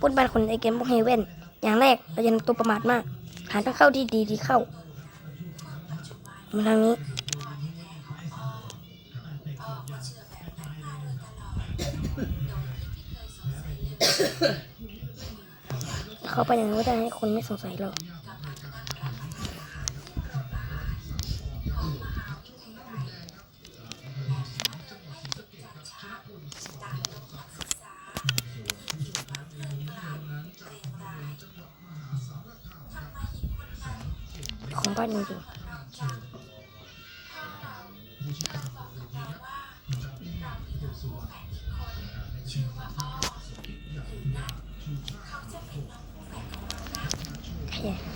ป้นบ้านคนในเกมพวกเฮเว่น อย่างแรกเราจะนำตัวประมาทมาก หาทางเข้าที่ดีที่เข้า มาทางนี้ เขาไปอย่างนี้ก็ได้ให้คนไม่สงสัยเรา 빠진 줄. 가자.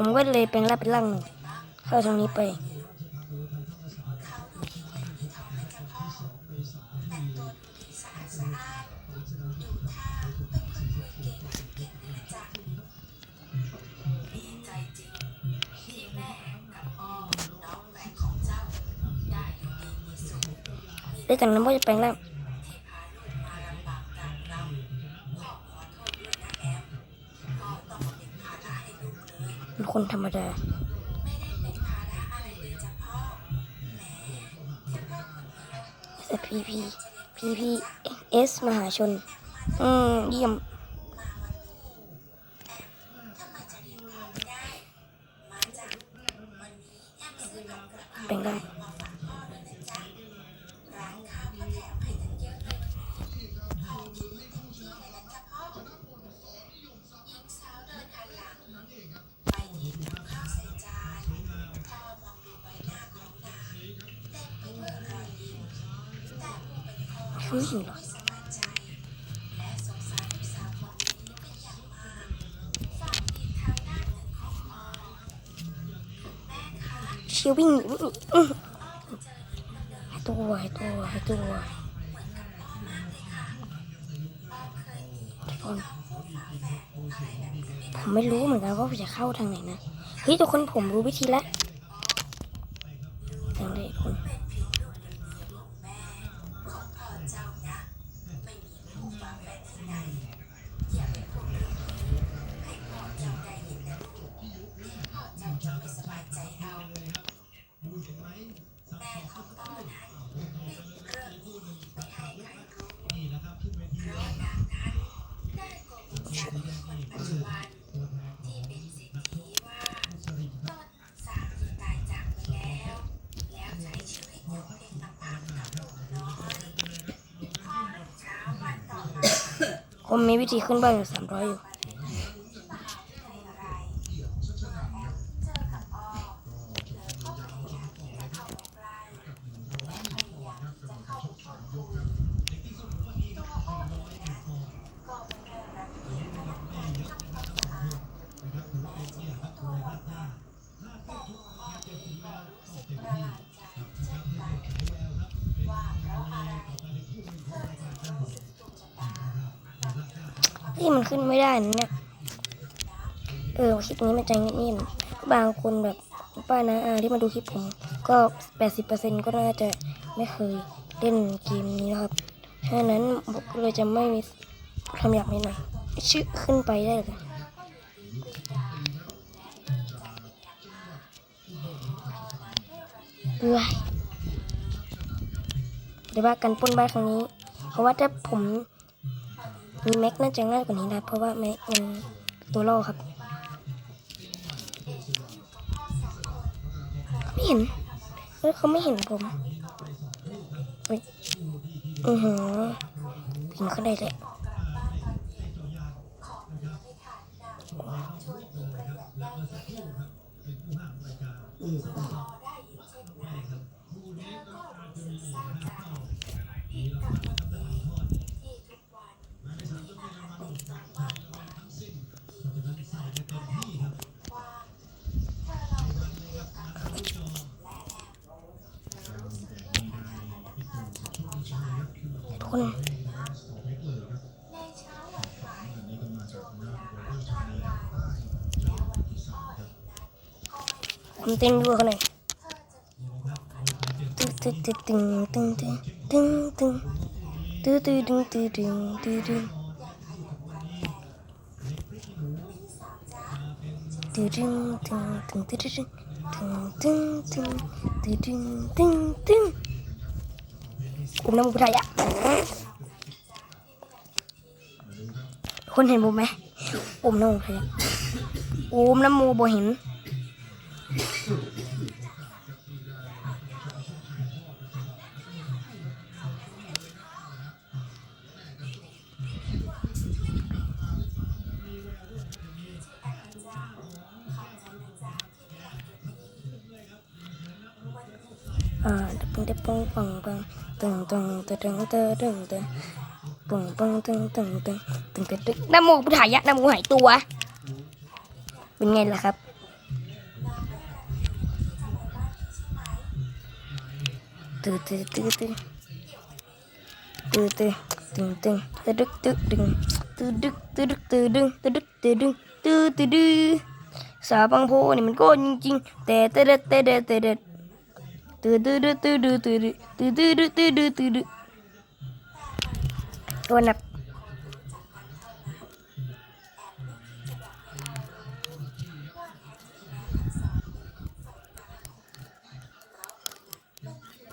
ผมก็เลยเป็นร่างเป็นร่างหนึ่งเข้าทางนี้ไปด้วยกันน้ำมันจะแปลงแล้ว คนธรรมดาแต่พีพีพีพีเอสมหาชน อืมเยี่ยม คิววิ่งหนีตัวตัวตัวทุกคนผมไม่รู้เหมือนกันว่าจะเข้าทางไหนนะ เฮ้ยทุกคนผมรู้วิธีแล้ว Or maybe Tikhon by Sam, right? ได้นเนี่ยเออคลิปนี้มันจะเงียบๆบางคนแบบป้านะอาที่มาดูคลิปผมก็แปดสิบเปอร์เ80%ก็น่าจะไม่เคยเล่นเกมนี้นะครับเพราะนั้นผมเลยจะไม่มีคำหยาบนิดหน่อยชื่อขึ้นไปได้เลยเบื่เดี๋ยวว่ากันป้นบ้านครั้งนี้ เพราะว่าถ้าผม มีแม็กน่าจะง่ายกว่านี้นะเพราะว่าแม็กมันตัวล่อครับ ไม่เห็นเออเขาไม่เห็นผมอือหือพิงเขาได้เลยอือ nè Mình tên đua này tưng tưng tưng tưng tưng tưng tưng tưng tưng tưng tưng tưng tưng Ding ding ding ding ding ding ding ding ding ding อุ้มน้ำมูพุทธายะคนเห็นผมไหมอุ้มน้ำมูพุทธายะอุ้มน้ำมูบ่เห็นอ่าตึงตึงปงปังปัง ตึงตึงตึงตึงตึงตึงตึงปงปังตึงตึงตึงตึงตึงตึงน้ำมูกพุทธายะน้ำมูหายตัว เป็นไงล่ะครับตื่นตื่นตื่นตื่นตื่นตื่นตึงตึงตึดึกตึดึงตึดึกตึดึกตึดึงตึดึกตึดึงตึตึดึสาบังโพนี่มันโก้จริงๆแต่แต่เด็ดแต่เด็ดแต่เด็ด ตืดตืดตืดตืดตืดตืดตืดตืดตืดตืดตัวนับ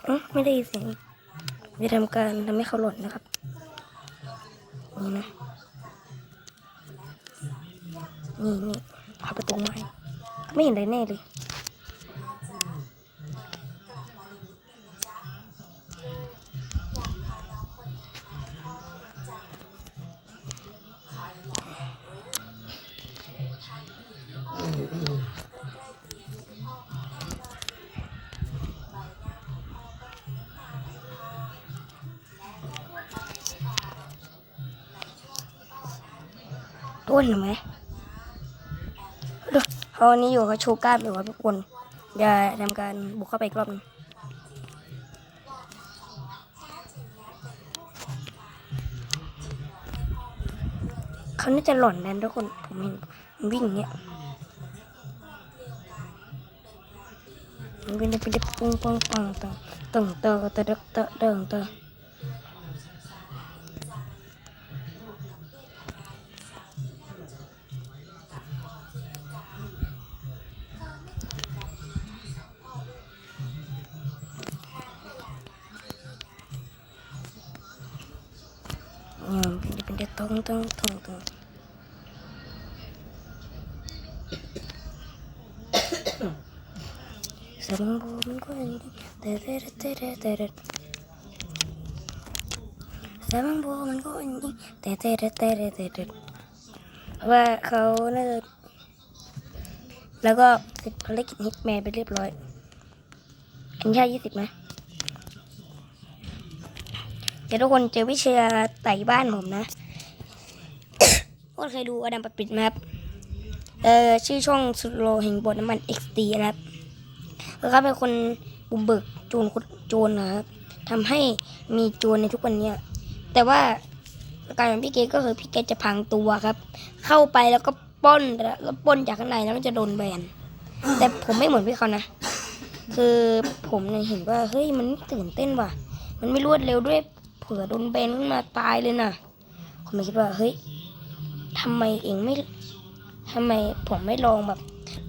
เอ๊ะไม่ได้ยินเสียงอีกจะทำการทำให้เขาหล่นนะครับนี่นะนี่นี่เอาประตูไม้ไม่เห็นอะไรแน่เลย ต้นเห็นไหมดูเขาอันนี้อยู่เขาชว์กล้ามอยู่ครับทุกคนอย่าทำการบุกเข้าไปอีกรอบหนึงเขาน่าจะหล่อนแน่นทุกคนผมเห็นวิ่งเงี้ย pindah pindah pung pung pung teng teng teng teng teng teng teng pindah pindah tong tong tong tong. Hmm, سلام عليكم سلام عليكم แต่แต่แต่แต่แต่ว่าเขาน่าจะแล้วก็เสร็จภารกิจฮิตแมนไปเรียบร้อย อันนี้ใช่ยี่สิบไหมเดี๋ยวทุกคนเจอวิเชียไต่บ้านผมนะพวกเคยดูอดัมปปิดไหมครับ เอ่อ ชื่อช่องสุดโลแห่งบทน้ำมันเอ็กซ์ตีนะครับ แล้วเขาเป็นคนบุกเบิกโจรคุดโจรนะครับทำให้มีโจรในทุกวันเนี้ยแต่ว่าการของพี่เกก็คือพี่เกจะพังตัวครับ เข้าไปแล้วก็ป้นแล้วป้นจากข้างในแล้วก็จะโดนแบนแต่ผมไม่เหมือนพี่เขานะ คือผมเนี่ยเห็นว่าเฮ้ยมันตื่นเต้นว่ะ มันไม่รวดเร็วด้วย เผื่อโดนเบนขึ้นมาตายเลยนะผมคิดว่าเฮ้ยทำไมเองไม่ทำไมผมไม่ลองแบบ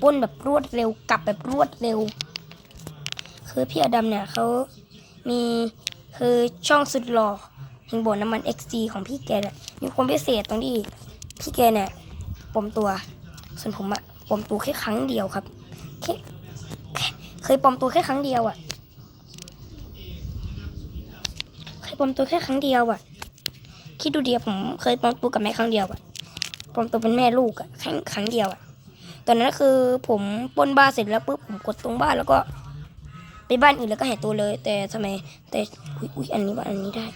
ป้นแบบรวดเร็วกลับแบบรวดเร็ว คือพี่อดัมเนี่ยเขามีคือช่องสุดหล่อแห่งบนน้ำมัน XG ของพี่แกล่ยมีความพิเศษตรงที่พี่แกเนี่ยปมตัว ส่วนผมอะปมตัวแค่ครั้งเดียวครับเคยปมตัวแค่ครั้งเดียวอะเคยปมตัวแค่ครั้งเดียวอะคิดดูเดียวผมเคยปลอมตัวกับแม่ครั้งเดียวอะปลอมตัวเป็นแม่ลูกอะค่ครั้งเดียวอะ ตอนนั้นคือผมปนบ้านเสร็จแล้วปุ๊บผมกดตรงบ้านแล้วก็ไปบ้านอื่นแล้วก็หายตัวเลย แต่ทำไมแต่อุ้ย,อ,ยอันนี้ว่าอันนี้ได้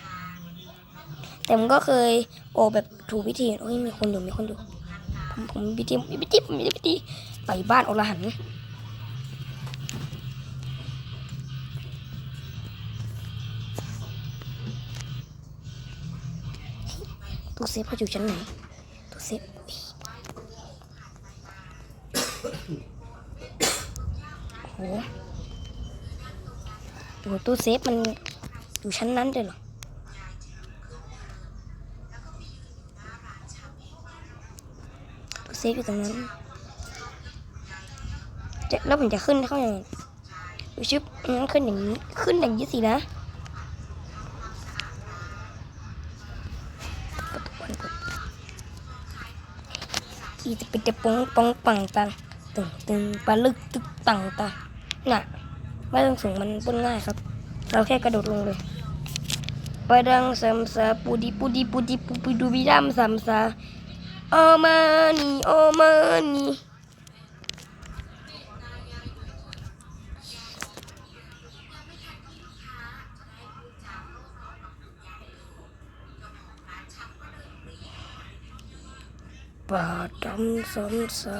แต่มันก็เคยโอแบบถูกวิธีโอ้ยมีคนอยู่มีคนอยู่ผมผมวิธีวิธีผมวิธีไปบ้านอรหันตู้เซฟเขาอยู่ชั้นไหนตู้เซฟ โอ้ตู้เซฟมันอยู่ชั้นนั้นเลยเหรอเซฟอยู่ตรงนั้นแล้วผมจะขึ้นเข้าอย่างชึบนั้นขึ้นอย่างนี้ ขึ้นอย่างนี้สินะอีจะเป็นจะปองปองปังตังตึงตึงปลาลึกตึกตังตา น่ะ ไม่ต้องสูงมันปุ้นง่ายครับ เราแค่กระโดดลงเลยปดังสัมสาปูดีปูดีปูดีปูปูดูบิดามสัมสาโอมานีโอมานีปาดัมสัมสา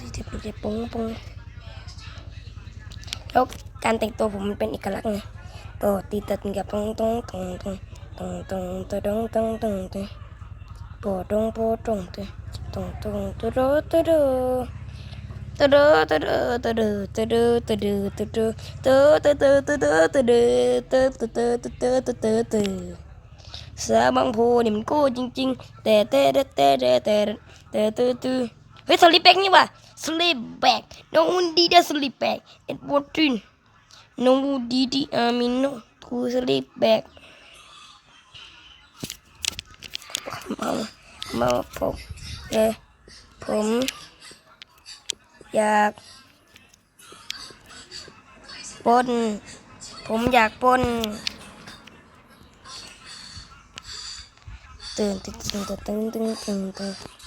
ที่จะเป็นปงปงแล้วการแต่งตัวผมมันเป็นเอกลักษณ์ไงตัวตีตัดกับตรงตรงตรงตรงตรงตรงตรงตรงตรงตรงปตรงปตรงตรงตรงตรงตรงตรงตัวเด้อตัวเด้อตัวเด้อตัวเด้อตัวเด้อตัวเด้อตัวเด้อตัวเด้อตัวเด้อตตวเด้อตัวเด้อตัวเด้อตัวเด้อสาบางโพนี่มันโก้จริงๆ แต่แต่แต่แต่แต่แต่ตัวตัว เฮ้ยสลิปแบกนี่ว่ะสลิปแบกน้องดีเดสลิปแบกเอ็ดวอร์ดินน้องดีดีอามิโนทูสลิปแบกมามาผมเออผมอยากปนผมอยากปนตื่นตื่นตื่นตื่นตื่นตื่น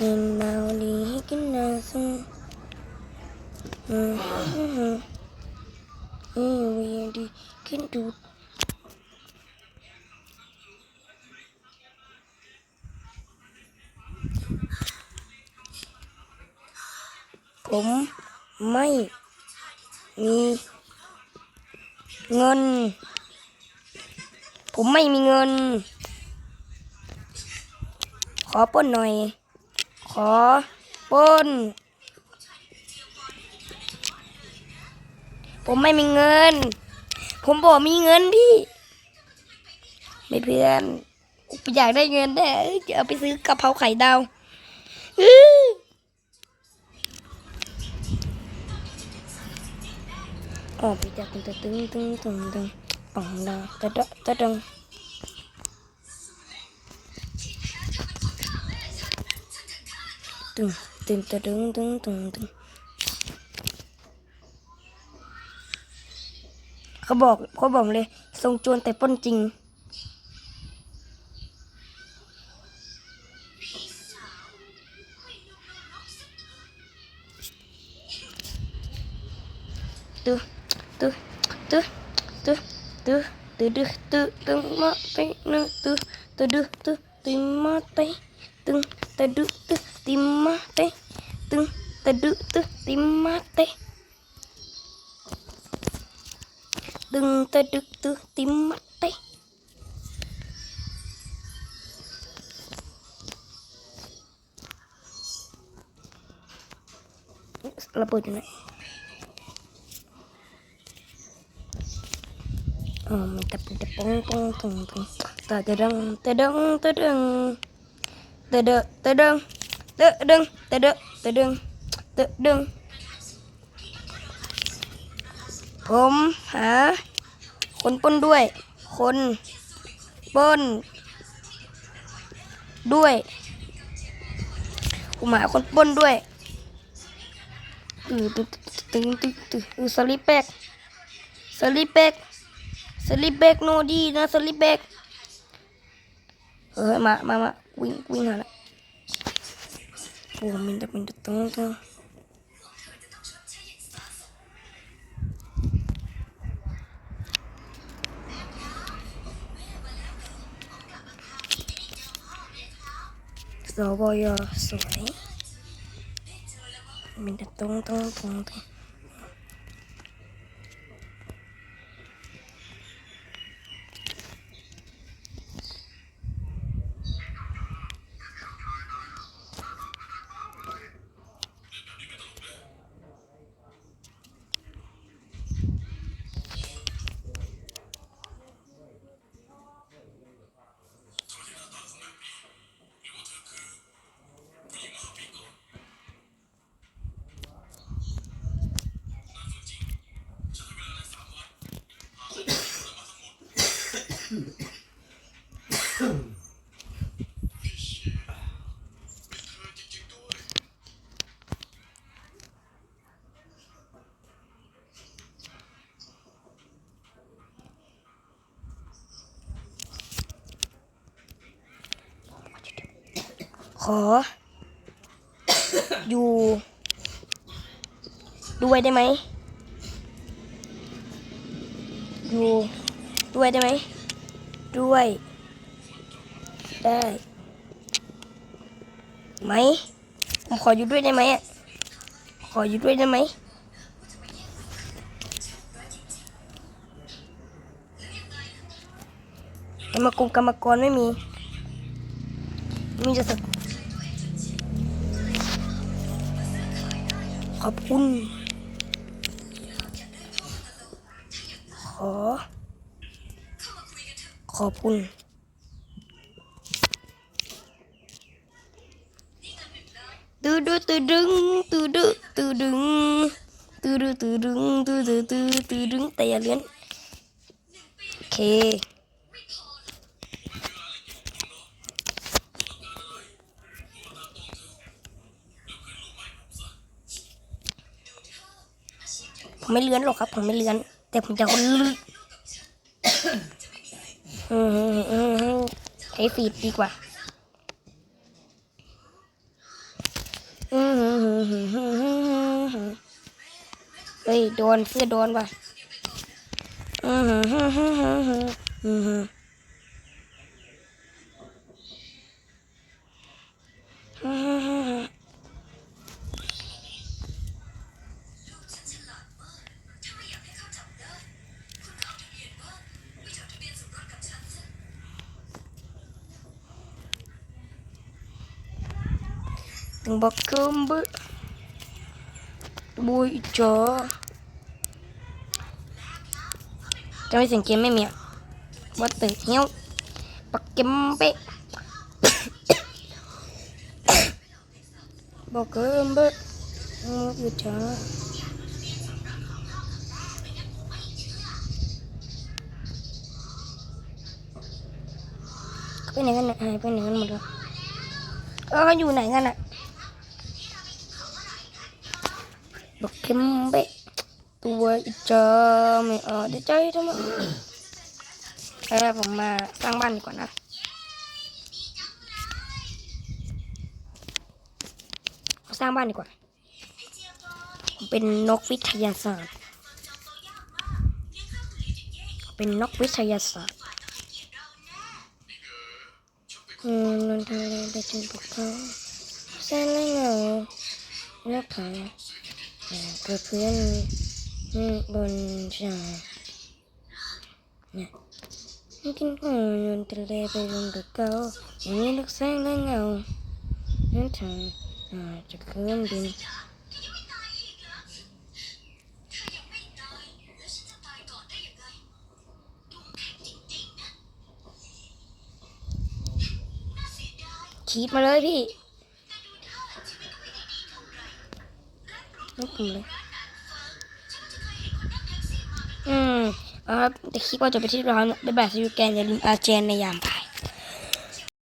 And now the can nothing. Mm-hmm. Mm, we can do. ผมไม่มีเงิน ผมไม่มีเงิน ขอปล้นหน่อยข อปนผมไม่มีเงิน ผมบอกมีเงินพี่ ไม่เพื่อนอยากได้เงินแน่เอ้จะเอาไปซื้อกะเพราไข่ดาวอื้อออกไปจากตึงตึงตึงตึงตึงปังดาตะดะตะดัง từng từng từng từng từng từng từng เขาบอกเขาบอกเลยทรงจวนแต่ป้นจริง tư tư tư tư tư từ đưa từ từ mơ tay nơ từ từ đưa từ từ mơ tay từng từ đưa từ lima teh tung tedu tuh lima teh tung tedu tuh lima teh lepo dulu Oh, minta pindah pong pong pong pong. Tadang, tadang, tadang. Tadang, tadang. เดะดึงเตะดะเตะดึงเตะดึง ผมหาคนปนด้วย คนปนด้วยผมหาคนปนด้วยตึงตึงตึงตึงตึงสลิปเบกสลิปเบกสลิปเบกโนดีนะสลิปเบกเออมามามาวิ่งวิ่งหาละ 고민다 고민다 똥똥 서버였어 고민다 똥똥똥똥 ขอ อยู่ ด้วยได้ไหมอยู่ด้วยได้ไหม ด้วย ได้ไหมผมขออยู่ด้วยได้ไหมอะขออยู่ด้วยได้ไหมกรรมกรกรรมกรไม่มีมีจะสักขอบคุณ ขอบคุณตืดตืดดึงตืดตืดดึงตืดตืดดึงตืดตืดตืดดึงแต่อย่าเลี้ยนโอเคผมไม่เลื้อนหรอกครับ ผมไม่เลื้อน แต่ผมจะคนลื่ ใช้ฟีดดีกว่าเฮ้ยโดนเพื่อโดนว่ะ തുമ്പക്കമ്പ് ഉപയോഗിച്ചോ trong cái sừng kiếm mấy miệng. Bắt tử heo bắt kiếm bé bỏ cơm bớt mua vừa chờ cái này cái này cái này cái này một rồi ơ ờ, dù này cái này บอกเข้มเบะตัวอีจอไม่เออได้ใจทำไมดเออผมมาสร้างบ้านดีกว่านะสร้างบ้านดีกว่าผมเป็นนกวิทยาศาสตร์ เป็นนกวิทยาศาสตร์อืมนันทาได้จริงปกเขาแสนเลยเงานักขา เพื่อเพื่อนบนชาเนี่ยกินข้าวยนทะเลไปลงกับเกาอย่างนี้ลึกแสงและเงานั่นเธออาจจะเคลื่อนบินขีดมาเลยพี่ ลูกเลยอืมเอาครับแต่คิดว่าจะไปที่ร้านไปแบบสิวแกนอย่าลืมอาเจนในยาม